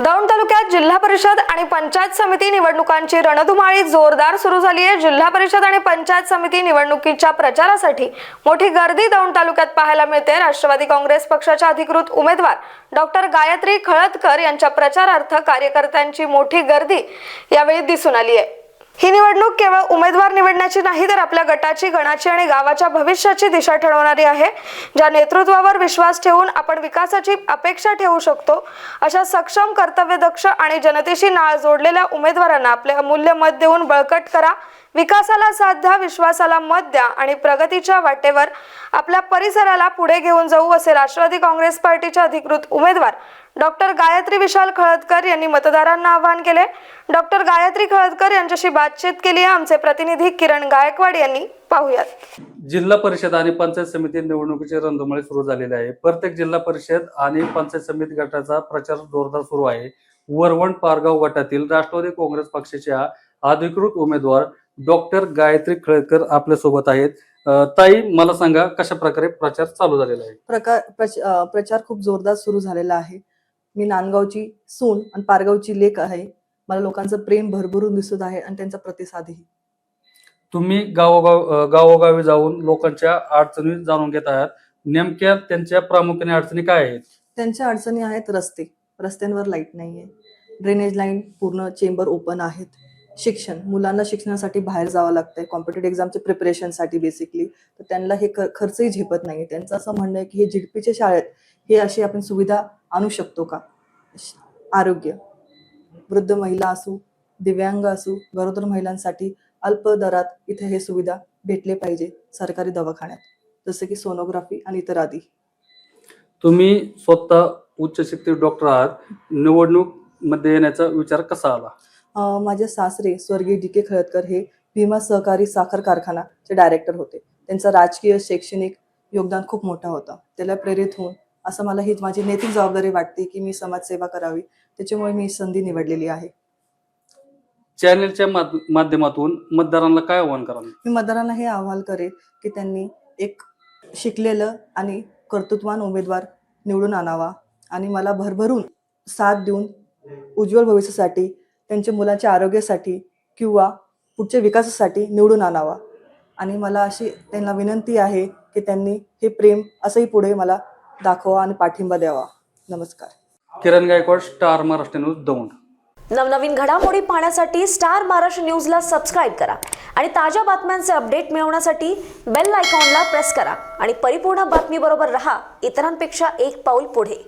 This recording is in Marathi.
दौंड तालुक्यात जिल्हा परिषद आणि पंचायत समिती निवडणुकांची रणधुमाळी जोरदार सुरू झाली आहे. जिल्हा परिषद आणि पंचायत समिती निवडणुकीच्या प्रचारासाठी मोठी गर्दी दौंड तालुक्यात पाहायला मिळते. राष्ट्रवादी काँग्रेस पक्षाच्या अधिकृत उमेदवार डॉक्टर गायत्री खळदकर यांच्या प्रचारार्थ कार्यकर्त्यांची मोठी गर्दी यावेळी दिसून आली आहे. ही निवडणूक केवळ उमेदवार निवडण्याची नाही तर आपल्या गटाची गणाची आणि गावाच्या भविष्याची दिशा ठरवणारी आहे. ज्या नेतृत्वावर विश्वास ठेवून आपण विकासाची अपेक्षा ठेवू शकतो अशा सक्षम कर्तव्यदक्ष आणि जनतेशी नाळ जोडलेल्या उमेदवारांना आपले अमूल्य मत देऊन बळकट करा. विकासाला साथ द्या विश्वासाला मत द्या आणि प्रगतीच्या वाटेवर आपल्या परिसराला पुढे घेऊन जाऊ असे राष्ट्रवादी काँग्रेस पार्टीचे अधिकृत उमेदवार डॉक्टर गायत्री विशाल खळदकर यांनी मतदारांना आवाहन केले. डॉक्टर गायत्री खळदकर यांच्याशी बातचीत केली. आहे आमचे प्रतिनिधी किरण गायकवाड यांनी पाहुयात. जिल्हा परिषद आणि पंचायत समिती निवडणुकीचे रणधुमाळी सुरू झालेले आहे. प्रत्येक जिल्हा परिषद आणि पंचायत समिती गटाचा प्रचार जोरदार सुरू आहे. वरवण पारगाव गटातील राष्ट्रवादी काँग्रेस पक्षाच्या अधिकृत उमेदवार डॉक्टर गायत्री खळेकर आपल्यासोबत आहेत ताई मला सांगा कशा प्रकारे प्रचार चालू झालेला आहे? प्रकार प्रच- प्रचार खूप जोरदार सुरू झालेला आहे. मी नांदगावची सून आणि पारगावची लेक आहे. मला लोकांचं प्रेम भरभरून दिसत आहे आणि त्यांचा प्रतिसादही. तुम्ही गावोगाव गावोगावी जाऊन लोकांच्या अडचणी जाणून घेत आहात. नेमक्या त्यांच्या प्रामुख्याने अडचणी काय आहेत? त्यांच्या अडचणी आहेत रस्ते. रस्त्यांवर लाइट नाहीये. ड्रेनेज लाईन पूर्ण चेंबर ओपन आहेत. शिक्षण. मुलांना शिक्षणासाठी बाहेर जावं लागतंय. कॉम्पिटेटिव्ह एक्झामच्या प्रिपरेशनसाठी बेसिकली तर त्यांना हे खर्चही झेपत नाही त्यांचं असं म्हणणं आहे की हे झिडपीच्या शाळेत हे अशी आपण सुविधा आणू शकतो का? श- आरोग्य. वृद्ध महिला असू दिव्यांग असू गरोदर महिलांसाठी अल्प दरात इथे हे सुविधा भेटले पाहिजे सरकारी दवाखान्यात. जसं की सोनोग्राफी आणि इतर आदी. तुम्ही स्वतः उच्च शिक्षित डॉक्टर आहात. निवडणूकमध्ये येण्याचा विचार कसा आला? माझे सासरे स्वर्गीय डी के खळदकर हे भीमा सहकारी साखर कारखानाचे डायरेक्टर होते. त्यांचं राजकीय शैक्षणिक योगदान खूप मोठं होतं. त्याला प्रेरित होऊन असं मला ही माझी नैतिक जबाबदारी वाटते की मी समाजसेवा करावी. त्याच्यामुळे मी संधी निवडलेली आहे. चॅनेलच्या माध- माध्यमातून मतदारांना काय आव्हान कराल? मी मतदारांना हे आवाहन करेन की त्यांनी एक शिकलेलं आणि कर्तृत्वान उमेदवार निवडून आणावा आणि मला भरभरून साथ देऊन उज्ज्वल भविष्यासाठी त्यांच्या मुलांच्या आरोग्यासाठी किंवा पुढच्या विकासासाठी निवडून आणावा. आणि मला अशी त्यांना विनंती आहे की त्यांनी हे प्रेम असंही पुढे मला दाखवा आणि पाठिंबा द्यावा. नमस्कार. Kiran Gaikwad star Maharashtra news Daund. नवनवीन घडामोडी पाहण्यासाठी स्टार महाराष्ट्र न्यूजला सबस्क्राईब करा आणि ताज्या बातम्यांचे अपडेट मिळवण्यासाठी बेल आयकॉनला प्रेस करा आणि परिपूर्ण बातमीबरोबर रहा. इतरांपेक्षा एक पाऊल पुढे.